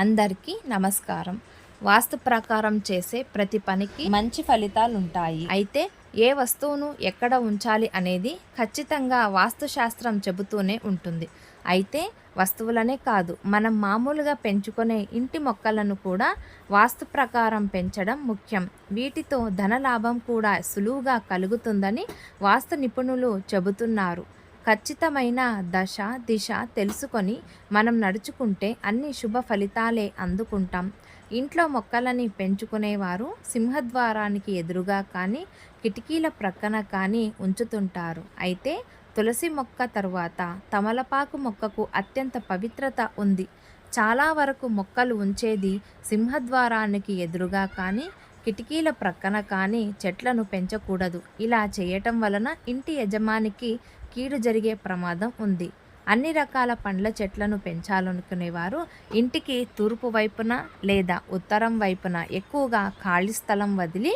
అందరికీ నమస్కారం. వాస్తు ప్రకారం చేసే ప్రతి పనికి మంచి ఫలితాలు ఉంటాయి అయితే ఏ వస్తువును ఎక్కడ ఉంచాలి అనేది ఖచ్చితంగా వాస్తుశాస్త్రం చెబుతూనే ఉంటుంది. అయితే వస్తువులనే కాదు మనం మామూలుగా పెంచుకునే ఇంటి మొక్కలను కూడా వాస్తు ప్రకారం పెంచడం ముఖ్యం. వీటితో ధనలాభం కూడా సులువుగా కలుగుతుందని వాస్తు నిపుణులు చెబుతున్నారు. ఖచ్చితమైన దశ దిశ తెలుసుకొని మనం నడుచుకుంటే అన్ని శుభ ఫలితాలే అందుకుంటాం. ఇంట్లో మొక్కలని పెంచుకునేవారు సింహద్వారానికి ఎదురుగా కానీ కిటికీల ప్రక్కన కానీ ఉంచుతుంటారు. అయితే తులసి మొక్క తరువాత తమలపాకు మొక్కకు అత్యంత పవిత్రత ఉంది. చాలా వరకు మొక్కలు ఉంచేది సింహద్వారానికి ఎదురుగా కానీ కిటికీల ప్రక్కన కానీ చెట్లను పెంచకూడదు. ఇలా చేయటం వలన ఇంటి యజమానికి కీడు జరిగే ప్రమాదం ఉంది. అన్ని రకాల పండ్ల చెట్లను పెంచాలనుకునేవారు ఇంటికి తూర్పు వైపున లేదా ఉత్తరం వైపున ఎక్కువగా ఖాళీ స్థలం వదిలి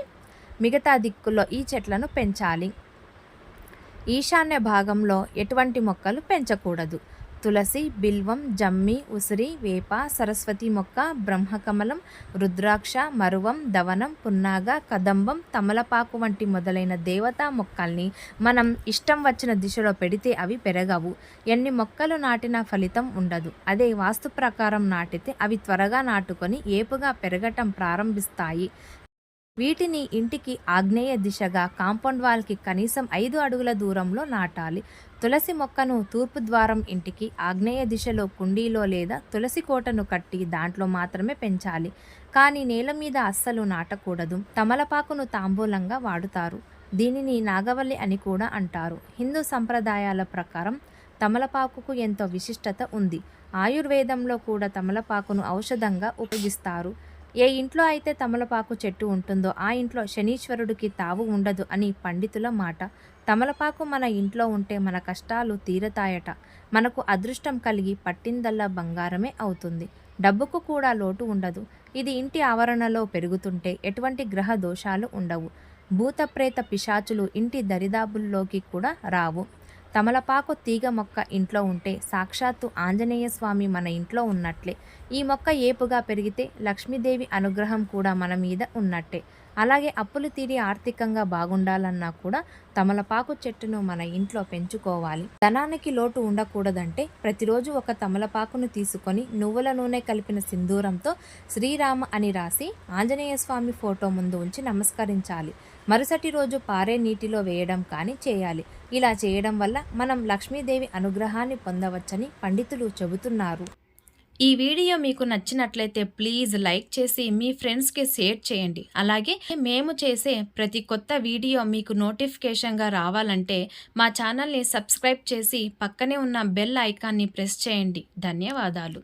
మిగతా దిక్కుల్లో ఈ చెట్లను పెంచాలి. ఈశాన్య భాగంలో ఎటువంటి మొక్కలు పెంచకూడదు. తులసి బిల్వం జమ్మి ఉసిరి వేప సరస్వతి మొక్క బ్రహ్మకమలం రుద్రాక్ష మరువం దవనం పున్నాగ కదంబం తమలపాకు వంటి మొదలైన దేవతా మొక్కల్ని మనం ఇష్టం వచ్చిన దిశలో పెడితే అవి పెరగవు. ఎన్ని మొక్కలు నాటినా ఫలితం ఉండదు. అదే వాస్తు ప్రకారం నాటితే అవి త్వరగా నాటుకొని ఏపుగా పెరగటం ప్రారంభిస్తాయి. వీటిని ఇంటికి ఆగ్నేయ దిశగా కాంపౌండ్ వాల్కి కనీసం ఐదు అడుగుల దూరంలో నాటాలి. తులసి మొక్కను తూర్పు ద్వారం ఇంటికి ఆగ్నేయ దిశలో కుండీలో లేదా తులసి కోటను కట్టి దాంట్లో మాత్రమే పెంచాలి. కానీ నేల మీద అస్సలు నాటకూడదు. తమలపాకును తాంబూలంగా వాడుతారు. దీనిని నాగవల్లి అని కూడా అంటారు. హిందూ సంప్రదాయాల ప్రకారం తమలపాకుకు ఎంతో విశిష్టత ఉంది. ఆయుర్వేదంలో కూడా తమలపాకును ఔషధంగా ఉపయోగిస్తారు. ఏ ఇంట్లో అయితే తమలపాకు చెట్టు ఉంటుందో ఆ ఇంట్లో శనీశ్వరుడికి తావు ఉండదు అని పండితుల మాట. తమలపాకు మన ఇంట్లో ఉంటే మన కష్టాలు తీరతాయట. మనకు అదృష్టం కలిగి పట్టిందల్లా బంగారమే అవుతుంది. డబ్బుకు కూడా లోటు ఉండదు. ఇది ఇంటి ఆవరణలో పెరుగుతుంటే ఎటువంటి గ్రహ దోషాలు ఉండవు. భూతప్రేత పిశాచులు ఇంటి దరిదాపుల్లోకి కూడా రావు. తమలపాకు తీగ మొక్క ఇంట్లో ఉంటే సాక్షాత్తు ఆంజనేయ స్వామి మన ఇంట్లో ఉన్నట్లే. ఈ మొక్క ఏపుగా పెరిగితే లక్ష్మీదేవి అనుగ్రహం కూడా మన మీద ఉన్నట్టే. అలాగే అప్పులు తీరి ఆర్థికంగా బాగుండాలన్నా కూడా తమలపాకు చెట్టును మన ఇంట్లో పెంచుకోవాలి. ధనానికి లోటు ఉండకూడదంటే ప్రతిరోజు ఒక తమలపాకును తీసుకొని నువ్వుల నూనె కలిపిన సింధూరంతో శ్రీరామ అని రాసి ఆంజనేయ స్వామి ఫోటో ముందు ఉంచి నమస్కరించాలి. మరుసటి రోజు పారే నీటిలో వేయడం కానీ చేయాలి. ఇలా చేయడం వల్ల మనం లక్ష్మీదేవి అనుగ్రహాన్ని పొందవచ్చని పండితులు చెబుతున్నారు. ఈ వీడియో మీకు నచ్చినట్లయితే ప్లీజ్ లైక్ చేసి మీ ఫ్రెండ్స్కి షేర్ చేయండి. అలాగే మేము చేసే ప్రతి కొత్త వీడియో మీకు నోటిఫికేషన్గా రావాలంటే మా ఛానల్ని సబ్స్క్రైబ్ చేసి పక్కనే ఉన్న బెల్ ఐకాన్ని ప్రెస్ చేయండి. ధన్యవాదాలు.